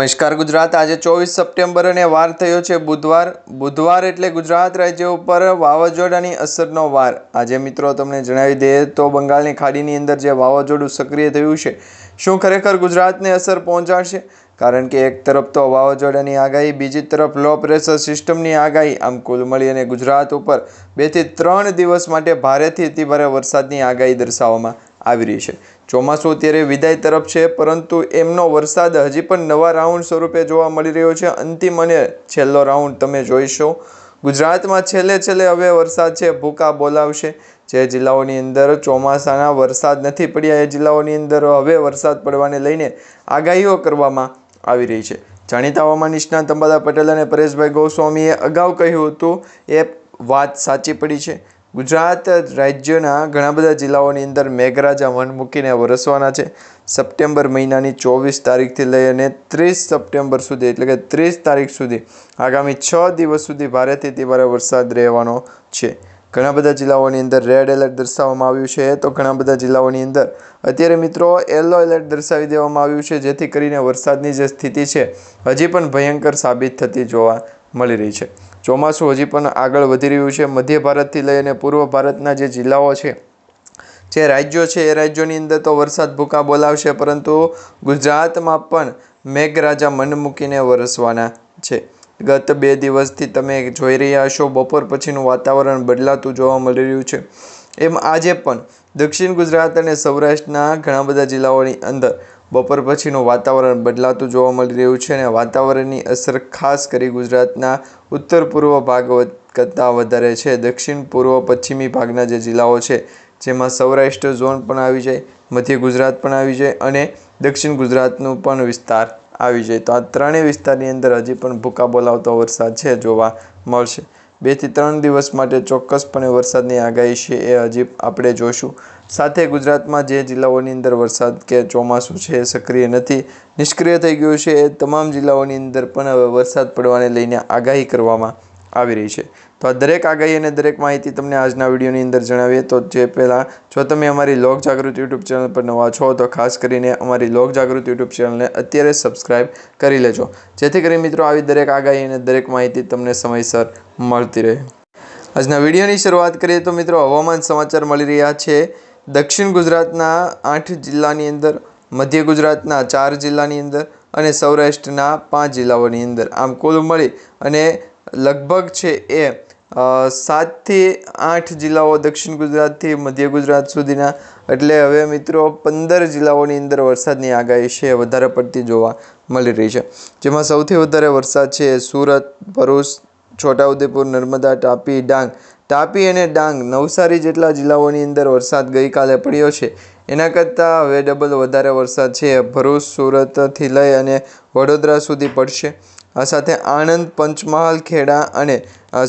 નમસ્કાર ગુજરાત. આજે ચોવીસ સપ્ટેમ્બર અને વાર થયો છે બુધવાર. બુધવાર એટલે ગુજરાત રાજ્ય ઉપર વાવાઝોડાની અસરનો વાર. આજે મિત્રો તમને જણાવી દઈએ તો બંગાળની ખાડીની અંદર જે વાવાઝોડું સક્રિય થયું છે, શું ખરેખર ગુજરાતને અસર પહોંચાડશે? કારણ કે એક તરફ તો વાવાઝોડાની આગાહી, બીજી તરફ લો પ્રેશર સિસ્ટમની આગાહી. આમ કુલ મળી અને ગુજરાત ઉપર બેથી ત્રણ દિવસ માટે ભારેથી અતિભારે વરસાદની આગાહી દર્શાવવામાં આવી રહી છે. ચોમાસું અત્યારે વિદાય તરફ છે, પરંતુ એમનો વરસાદ હજી પણ નવા રાઉન્ડ સ્વરૂપે જોવા મળી રહ્યો છે. અંતિમ અને છેલ્લો રાઉન્ડ તમે જોઈશો. ગુજરાતમાં છેલ્લે છેલ્લે હવે વરસાદ છે, ભૂકા બોલાવશે. જે જિલ્લાઓની અંદર ચોમાસાના વરસાદ નથી પડ્યા, એ જિલ્લાઓની અંદર હવે વરસાદ પડવાને લઈને આગાહીઓ કરવામાં આવી રહી છે. જાણીતા હવામાન નિષ્ણાત અંબાદા પટેલ અને પરેશભાઈ ગોસ્વામીએ અગાઉ કહ્યું હતું, એ વાત સાચી પડી છે. ગુજરાત રાજ્યના ઘણા બધા જિલ્લાઓની અંદર મેઘરાજા મન મૂકીને વરસવાના છે. સપ્ટેમ્બર મહિનાની ચોવીસ તારીખથી લઈ અને ત્રીસ સપ્ટેમ્બર સુધી, એટલે કે ત્રીસ તારીખ સુધી, આગામી છ દિવસ સુધી ભારેથી અતિ ભારે વરસાદ રહેવાનો છે. ઘણા બધા જિલ્લાઓની અંદર રેડ એલર્ટ દર્શાવવામાં આવ્યું છે. તો ઘણા બધા જિલ્લાઓની અંદર અત્યારે મિત્રો યલો એલર્ટ દર્શાવી દેવામાં આવ્યું છે, જેથી કરીને વરસાદની જે સ્થિતિ છે, હજી પણ ભયંકર સાબિત થતી જોવા મળી રહી છે. ચોમાસું હજી પણ આગળ વધી રહ્યું છે. મધ્ય ભારતથી લઈને પૂર્વ ભારતના જે જિલ્લાઓ છે, જે રાજ્યો છે, એ રાજ્યોની અંદર તો વરસાદ ભૂકા બોલાવશે, પરંતુ ગુજરાતમાં પણ મેઘરાજા મન મૂકીને વરસવાના છે. ગત બે દિવસથી તમે જોઈ રહ્યા હશો, બપોર પછીનું વાતાવરણ બદલાતું જોવા મળી રહ્યું છે. એમ આજે પણ દક્ષિણ ગુજરાત અને સૌરાષ્ટ્રના ઘણા બધા જિલ્લાઓની અંદર બપોર પછીનું વાતાવરણ બદલાતું જોવા મળી રહ્યું છે અને વાતાવરણની અસર ખાસ કરી ગુજરાતના ઉત્તર પૂર્વ ભાગ કરતાં વધારે છે. દક્ષિણ પૂર્વ, પશ્ચિમી ભાગના જે જિલ્લાઓ છે, જેમાં સૌરાષ્ટ્ર ઝોન પણ આવી જાય, મધ્ય ગુજરાત પણ આવી જાય અને દક્ષિણ ગુજરાતનું પણ વિસ્તાર આવી જાય. તો આ ત્રણેય વિસ્તારની અંદર હજી પણ ભૂકા બોલાવતો વરસાદ છે જોવા મળશે. બેથી ત્રણ દિવસ માટે ચોક્કસપણે વરસાદની આગાહી છે એ હજી આપણે જોઈશું. સાથે ગુજરાતમાં જે જિલ્લાઓની અંદર વરસાદ કે ચોમાસું છે એ સક્રિય નથી, નિષ્ક્રિય થઈ ગયું છે એ તમામ જિલ્લાઓની અંદર પણ હવે વરસાદ પડવાને લઈને આગાહી કરવામાં આવી રહી છે. તો આ દરેક આગાહી અને દરેક માહિતી તમને આજના વિડીયોની અંદર જણાવીએ. તો જે પહેલાં, જો તમે અમારી લોક જાગૃત યુટ્યુબ ચેનલ પર નવા છો, તો ખાસ કરીને અમારી લોક જાગૃત યુટ્યુબ ચેનલને અત્યારે સબસ્ક્રાઈબ કરી લેજો. જેથી કરી મિત્રો, આવી દરેક આગાહી અને દરેક માહિતી તમને સમયસર મળતી રહે. આજના વિડીયોની શરૂઆત કરીએ તો મિત્રો, હવામાન સમાચાર મળી રહ્યા છે. દક્ષિણ ગુજરાતના આઠ જિલ્લાની અંદર, મધ્ય ગુજરાતના ચાર જિલ્લાની અંદર અને સૌરાષ્ટ્રના પાંચ જિલ્લાઓની અંદર. આમ કુલ મળી અને લગભગ છે એ સાતથી આઠ જિલ્લાઓ દક્ષિણ ગુજરાતથી મધ્ય ગુજરાત સુધીના. એટલે હવે મિત્રો પંદર જિલ્લાઓની અંદર વરસાદની આગાહી છે વધારે પડતી જોવા મળી રહી છે. જેમાં સૌથી વધારે વરસાદ છે સુરત, ભરૂચ, છોટાઉદેપુર, નર્મદા, તાપી, ડાંગ. તાપી અને ડાંગ નવસારી જેટલા જિલ્લાઓની અંદર વરસાદ ગઈકાલે પડ્યો છે. એના કરતાં હવે ડબલ વધારે વરસાદ છે. ભરૂચ, સુરતથી લઈ અને વડોદરા સુધી પડશે. આ સાથે આણંદ, પંચમહાલ, ખેડા અને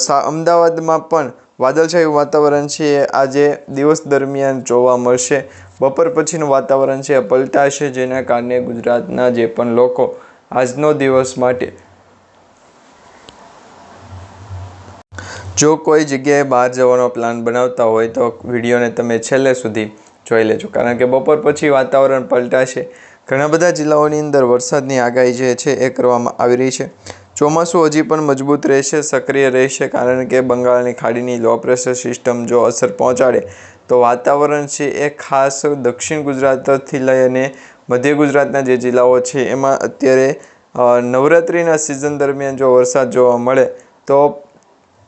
અમદાવાદમાં પણ વાદળછાયું વાતાવરણ છે. એ આજે દિવસ દરમિયાન જોવા મળશે. બપોર પછીનું વાતાવરણ છે, પલટાશે, જેના કારણે ગુજરાતના જે પણ લોકો આજનો દિવસ માટે જો કોઈ જગ્યાએ બહાર જવાનો પ્લાન બનાવતા હોય તો વિડીયોને તમે છેલ્લે સુધી જોઈ લેજો. કારણ કે બપોર પછી વાતાવરણ પલટાશે. ઘણા બધા જિલ્લાઓની અંદર વરસાદની આગાહી જે છે એ કરવામાં આવી રહી છે. ચોમાસું હજી પણ મજબૂત રહેશે, સક્રિય રહેશે કારણ કે બંગાળની ખાડીની લો પ્રેશર સિસ્ટમ જો અસર પહોંચાડે તો વાતાવરણ છે એ ખાસ દક્ષિણ ગુજરાતથી લઈ અને મધ્ય ગુજરાતના જે જિલ્લાઓ છે એમાં અત્યારે નવરાત્રિના સિઝન દરમિયાન જો વરસાદ જોવા મળે તો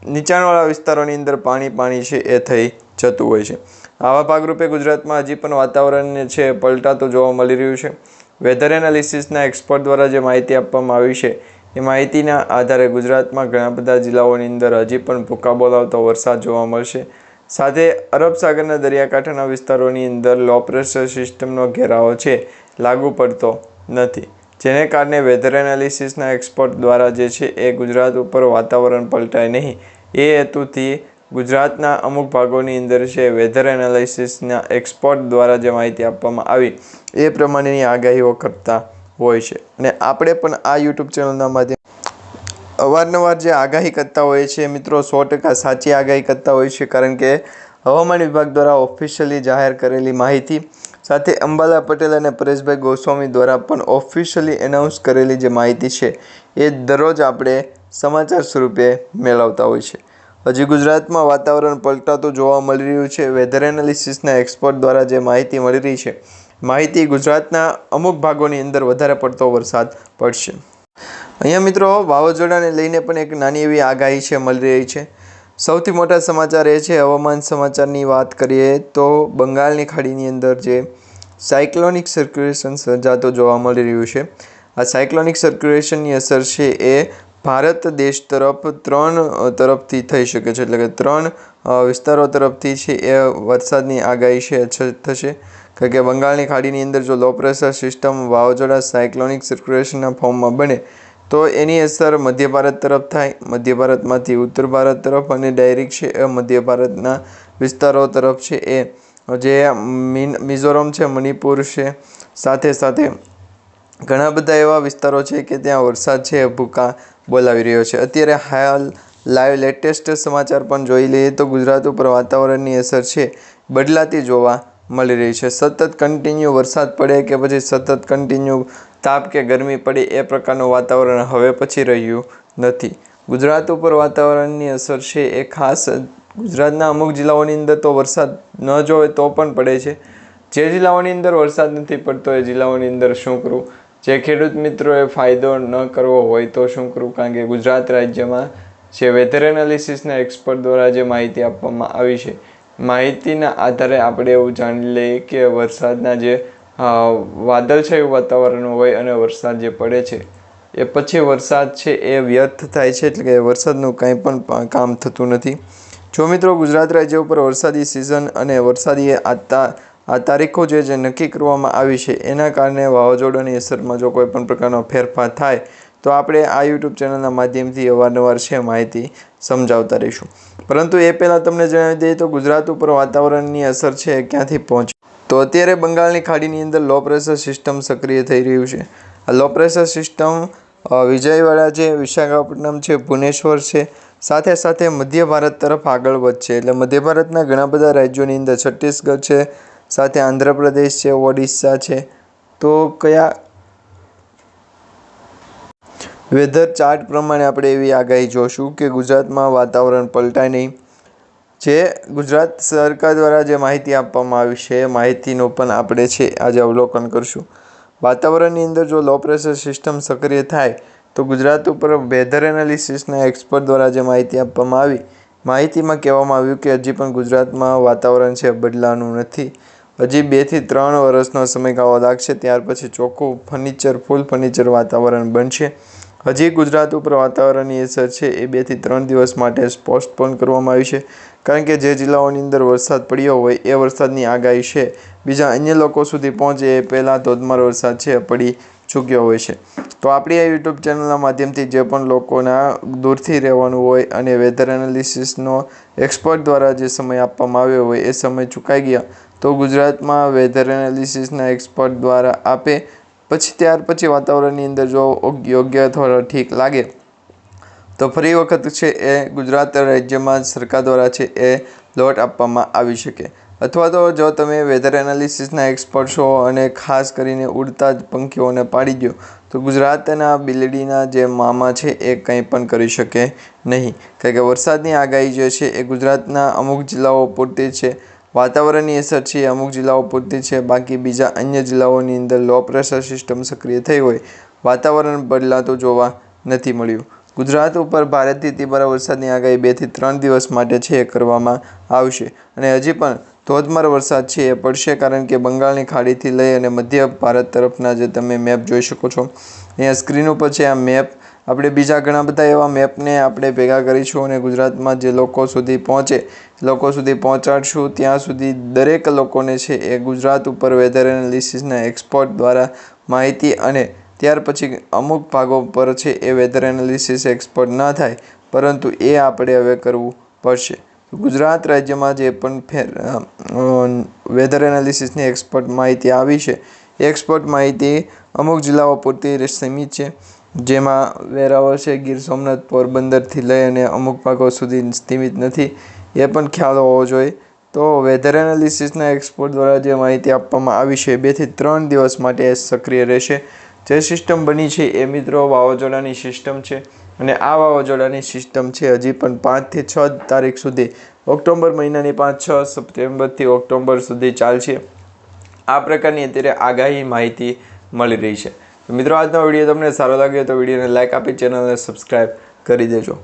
નીચાણવાળા વિસ્તારોની અંદર પાણી પાણી છે એ થઈ જતું હોય છે. આવા ભાગરૂપે ગુજરાતમાં હજી પણ વાતાવરણ છે, પલટાતું જોવા મળી રહ્યું છે. વેધર એનાલિસિસના એક્સપર્ટ દ્વારા જે માહિતી આપવામાં આવી છે, એ માહિતીના આધારે ગુજરાતમાં ઘણા બધા જિલ્લાઓની અંદર હજી પણ ભૂકા બોલાવતો વરસાદ જોવા મળશે. સાથે અરબ સાગરના દરિયાકાંઠાના વિસ્તારોની અંદર લો પ્રેશર સિસ્ટમનો ઘેરાવો છે, લાગુ પડતો નથી. જેને કારણે વેધર એનાલિસિસના એક્સપર્ટ દ્વારા જે છે એ ગુજરાત ઉપર વાતાવરણ પલટાય નહીં. એ હેતુથી ગુજરાતના અમુક ભાગોની અંદર છે વેધર એનાલિસિસના એક્સપર્ટ દ્વારા જે માહિતી આપવામાં આવી, એ પ્રમાણેની આગાહીઓ કરતા હોય છે. અને આપણે પણ આ યુટ્યુબ ચેનલના માધ્યમ, અવારનવાર જે આગાહી કરતા હોય છે મિત્રો, સો ટકા સાચી આગાહી કરતા હોય છે કારણ કે હવામાન વિભાગ દ્વારા ઓફિશિયલી જાહેર કરેલી માહિતી સાથે અંબાલા પટેલ અને પરેશભાઈ ગોસ્વામી દ્વારા પણ ઓફિશિયલી એનાઉન્સ કરેલી જે માહિતી છે, એ દરરોજ આપણે સમાચાર સ્વરૂપે મેળવતા હોય છે હજી ગુજરાતમાં વાતાવરણ પલટાતું જોવા મળી રહ્યું છે. વેધર એનાલિસિસના એક્સપર્ટ દ્વારા જે માહિતી મળી રહી છે, માહિતી ગુજરાતના અમુક ભાગોની અંદર વધારે પડતો વરસાદ પડશે. અહીંયા મિત્રો, વાવાઝોડાને લઈને પણ એક નાની એવી આગાહી છે, મળી રહી છે. સૌથી મોટા સમાચાર એ છે, હવામાન સમાચારની વાત કરીએ તો બંગાળની ખાડીની અંદર જે સાયક્લોનિક સર્ક્યુલેશન સર્જાતો જોવા મળી રહ્યું છે. આ સાયક્લોનિક સર્ક્યુલેશનની અસર છે એ ભારત દેશ તરફ ત્રણ તરફથી થઈ શકે છે. એટલે કે ત્રણ વિસ્તારો તરફથી છે એ વરસાદની આગાહી છે થશે. કારણ કે બંગાળની ખાડીની અંદર જો લો પ્રેશર સિસ્ટમ વાવાઝોડા સાયક્લોનિક સર્ક્યુલેશનના ફોર્મમાં બને, તો એની અસર મધ્ય ભારત તરફ થાય. મધ્ય ભારતમાંથી ઉત્તર ભારત તરફ અને ડાયરેક્ટ છે એ મધ્ય ભારતના વિસ્તારો તરફ છે એ. જે મિઝોરમ છે, મણિપુર છે, સાથે સાથે ઘણા બધા એવા વિસ્તારો છે કે ત્યાં વરસાદ છે, ભૂકા બોલાવી રહ્યો છે. અત્યારે હાલ લાઈવ લેટેસ્ટ સમાચાર પણ જોઈ લઈએ તો ગુજરાત ઉપર વાતાવરણની અસર છે. બદલાતી જોવા મળી રહી છે. સતત કન્ટિન્યુ વરસાદ પડે કે પછી સતત કન્ટિન્યુ તાપ કે ગરમી પડે એ પ્રકારનું વાતાવરણ હવે પછી રહ્યું નથી. ગુજરાત ઉપર વાતાવરણની અસર છે એ ખાસ ગુજરાતના અમુક જિલ્લાઓની અંદર તો વરસાદ ન જોવે તો પણ પડે છે. જે જિલ્લાઓની અંદર વરસાદ નથી પડતો, એ જિલ્લાઓની અંદર શું કરવું? જે ખેડૂત મિત્રોએ ફાયદો ન કરવો હોય તો શું કરવું? કારણ કે ગુજરાત રાજ્યમાં જે વેધર એનાલિસિસના એક્સપર્ટ દ્વારા જે માહિતી આપવામાં આવી છે, માહિતીના આધારે આપણે એવું જાણી લઈએ કે વરસાદના જે વાદળછાયું વાતાવરણ હોય અને વરસાદ જે પડે છે, એ પછી વરસાદ છે એ વ્યર્થ થાય છે એટલે કે વરસાદનું કંઈ પણ કામ થતું નથી. જો મિત્રો ગુજરાત રાજ્ય ઉપર વરસાદી સિઝન અને વરસાદી આ આ તારીખો જે જે નક્કી કરવામાં આવી છે, એના કારણે વાવાઝોડાની અસરમાં જો કોઈ પણ પ્રકારનો ફેરફાર થાય, તો આપણે આ યુટ્યુબ ચેનલના માધ્યમથી અવારનવાર છે માહિતી સમજાવતા રહીશું. પરંતુ એ પહેલાં તમને જણાવી દઈએ તો ગુજરાત ઉપર વાતાવરણની અસર છે ક્યાંથી પહોંચે? તો અત્યારે બંગાળની ખાડીની અંદર લો પ્રેશર સિસ્ટમ સક્રિય થઈ રહ્યું છે. આ લો પ્રેશર સિસ્ટમ વિજયવાડા છે, વિશાખાપટ્ટનમ છે, ભુવનેશ્વર છે, સાથે સાથે મધ્ય ભારત તરફ આગળ વધશે. એટલે મધ્ય ભારતના ઘણા બધા રાજ્યોની અંદર છત્તીસગઢ છે સાથે આંધ્રપ્રદેશ છે, ઓડિશા છે. તો કયા વેધર ચાર્ટ પ્રમાણે આપણે એવી આગાહી જોશું કે ગુજરાતમાં વાતાવરણ પલટાય નહીં. જે ગુજરાત સરકાર દ્વારા જે માહિતી આપવામાં આવી છે, એ માહિતીનું પણ આપણે છે, આજે અવલોકન કરશું. વાતાવરણની અંદર જો લો પ્રેશર સિસ્ટમ સક્રિય થાય, તો ગુજરાત ઉપર વેધર એનાલિસિસના એક્સપર્ટ દ્વારા જે માહિતી આપવામાં આવી, માહિતીમાં કહેવામાં આવ્યું કે હજી પણ ગુજરાતમાં વાતાવરણ છે બદલાવાનું નથી. હજી બેથી ત્રણ વર્ષનો સમયગાળો લાગશે, ત્યાર પછી ચોખ્ખું ફર્નિચર, ફૂલ ફર્નિચર વાતાવરણ બનશે. હજી ગુજરાત ઉપર વાતાવરણની અસર છે, એ બેથી ત્રણ દિવસ માટે પોસ્ટપોન કરવામાં આવી છે. કારણ કે જે જિલ્લાઓની અંદર વરસાદ પડ્યો હોય, એ વરસાદની આગાહી છે. બીજા અન્ય લોકો સુધી પહોંચે, એ પહેલાં ધોધમાર વરસાદ છે, પડી ચૂક્યો હોય છે. તો આપણી આ યુટ્યુબ ચેનલના માધ્યમથી જે પણ લોકોના દૂરથી રહેવાનું હોય અને વેધર એનાલિસિસનો એક્સપર્ટ દ્વારા જે સમય આપવામાં આવ્યો હોય, એ સમય ચૂકાઈ ગયા. તો ગુજરાતમાં વેધર એનાલિસિસના એક્સપર્ટ દ્વારા આપે. પછી ત્યાર પછી વાતાવરણની અંદર જો યોગ્ય અથવા ઠીક લાગે, તો ફરી વખત છે એ ગુજરાત રાજ્યમાં સરકાર દ્વારા છે એ લોટ આપવામાં આવી શકે. અથવા તો જો તમે વેધર એનાલિસિસના એક્સપર્ટ છો અને ખાસ કરીને ઉડતા જ પંખીઓને પાડી દો તો ગુજરાતના બિલડીના જે મામા છે એ કંઈ પણ કરી શકે નહીં. કારણ કે વરસાદની આગાહી જે છે એ ગુજરાતના અમુક જિલ્લાઓ પૂરતી છે. વાતાવરણની અસર છે, અમુક જિલ્લાઓ પૂરતી છે, બાકી બીજા અન્ય જિલ્લાઓની અંદર લો પ્રેશર સિસ્ટમ સક્રિય થઈ હોય, વાતાવરણ બદલાતું જોવા નથી મળ્યું. ગુજરાત ઉપર ભારેથી તીવ્ર વરસાદની આગાહી બેથી ત્રણ દિવસ માટે છે એ કરવામાં આવશે અને હજી પણ ધોધમાર વરસાદ છે એ પડશે કારણ કે બંગાળની ખાડીથી લઈ અને મધ્ય ભારત તરફના જે તમે મેપ જોઈ શકો છો, અહીંયા સ્ક્રીન ઉપર છે આ મેપ આપણે બીજા ઘણા બધા એવા મેપને આપણે ભેગા કરીશું અને ગુજરાતમાં જે લોકો સુધી પહોંચે, લોકો સુધી પહોંચાડશું, ત્યાં સુધી દરેક લોકોને છે એ ગુજરાત ઉપર વેધર એનાલિસિસના એક્સપર્ટ દ્વારા માહિતી અને ત્યાર પછી અમુક ભાગો પર છે એ વેધર એનાલિસિસ એક્સપર્ટ ના થાય, પરંતુ એ આપણે હવે કરવું પડશે. ગુજરાત રાજ્યમાં જે પણ ફેર વેધર એનાલિસિસની એક્સપર્ટ માહિતી આવી છે એક્સપર્ટ માહિતી અમુક જિલ્લાઓ પૂરતી સીમિત છે. જેમાં વેરાવળ છે, ગીર સોમનાથ, પોરબંદરથી લઈ અને અમુક ભાગો સુધી સીમિત નથી, એ પણ ખ્યાલ હોવો જોઈએ. તો વેધર એનાલિસિસના એક્સપર્ટ દ્વારા જે માહિતી આપવામાં આવી છે બેથી ત્રણ દિવસ માટે સક્રિય રહેશે. જે સિસ્ટમ બની છે, એ મિત્રો વાવાઝોડાની સિસ્ટમ છે અને આ વાવાઝોડાની સિસ્ટમ છે, હજી પણ પાંચથી છ તારીખ સુધી. ઓક્ટોબર મહિનાની પાંચ છ સપ્ટેમ્બરથી ઓક્ટોબર સુધી ચાલશે. આ પ્રકારની અત્યારે આગાહી માહિતી મળી રહી છે. મિત્રો આજનો વીડિયો તમને સારો લાગ્યો તો વિડીયોને લાઇક આપી ચેનલને સબસ્ક્રાઈબ કરી દેજો.